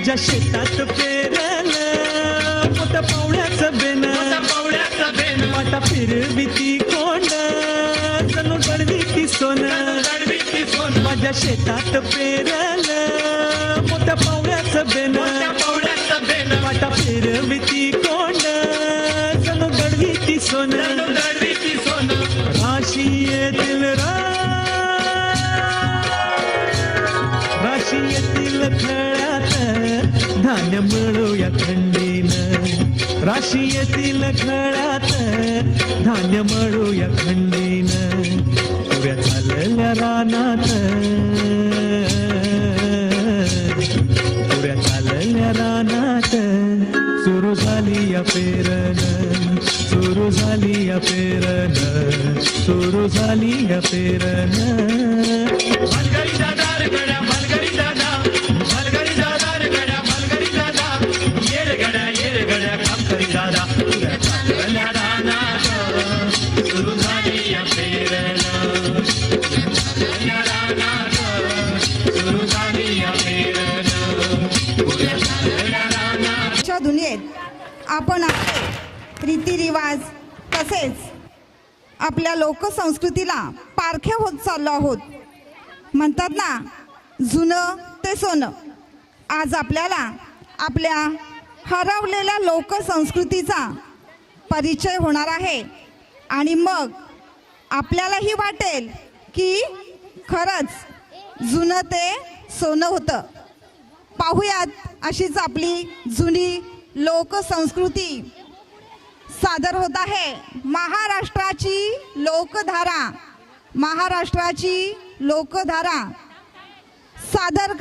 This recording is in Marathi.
माझ्या शेतात पेरलं. मोठ्या पावड्याचं बेन पावड्याचा बेन वाटा फिरविती कोंड. जणू गडविती सोन. दडवीची सोन. माझ्या शेतात पेरलं. मोठ्या पावड्याचं बेन पावड्याचा बेन वाटा फिरविती कोंड. जणू गडविती सोन. दडवीची सोन. राशी येतील राशी येतील खळ्यात धान्य मिळूया खंडीन राशी येतील खळ्यात धान्य मिळूया खंडीन उभ्या चालल्या रानात. उभ्या चालल्या रानात. सुरू झाली या पेरण सुरू झाली या पेरण सुरू झाली या पेरण दुनियेत आपण आपले रीतिरिवाज तसेच आपल्या लोकसंस्कृतीला पारखे होत चाललो आहोत. म्हणतात ना जुनं ते सोनं. आज आपल्याला आपल्या हरवलेल्या लोकसंस्कृतीचा परिचय होणार आहे. आणि मग आपल्यालाही वाटेल की खरंच जुनं ते सोनं होतं. पाहुयात अशीच आपली जुनी लोकसंस्कृती सादर होत आहे. महाराष्ट्राची लोकधारा महाराष्ट्राची लोकधारा सादर कर